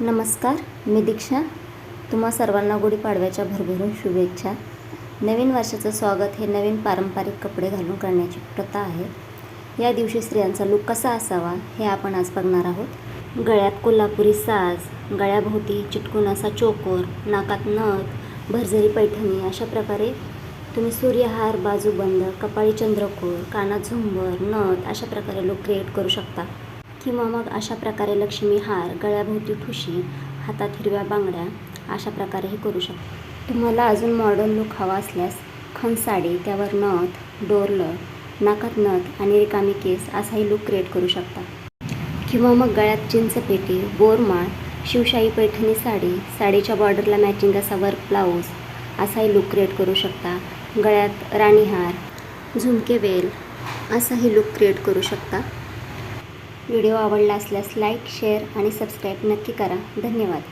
नमस्कार मी दीक्षा. तुम्हा सर्वांना गुढीपाडव्याच्या भरभरून शुभेच्छा. नवीन वर्षाचं स्वागत हे नवीन पारंपरिक कपडे घालून करण्याची प्रथा आहे. या दिवशी स्त्रियांचा लूक कसा असावा हे आपण आज बघणार आहोत. गळ्यात कोल्हापुरी साज गळ्याभोवती चिटकून असा चोकोर नाकात नथ भरझरी पैठणी अशा प्रकारे तुम्ही सूर्यहार बाजूबंद कपाळी चंद्रकोर कानात झुंबर नथ अशा प्रकारे लूक क्रिएट करू शकता. किंवा मग अशा प्रकारे लक्ष्मी हार गळ्याभोवती ठुशी हातात हिरव्या बांगड्या अशा प्रकारेही करू शकता. तुम्हाला अजून मॉडर्न लुक हवा असल्यास खन साडी त्यावर नथ डोरलं नाकात नथ आणि रिकामी केस असाही लुक क्रिएट करू शकता. किंवा मग गळ्यात चिंचपेटी बोरमाळ शिवशाही पैठणी साडी साडीच्या बॉर्डरला मॅचिंग असा वर्क ब्लाऊज असाही लुक क्रिएट करू शकता. गळ्यात राणीहार झुमके वेल असाही लुक क्रिएट करू शकता. व्हिडिओ आवडला असल्यास लाईक शेअर आणि सबस्क्राईब नक्की करा. धन्यवाद.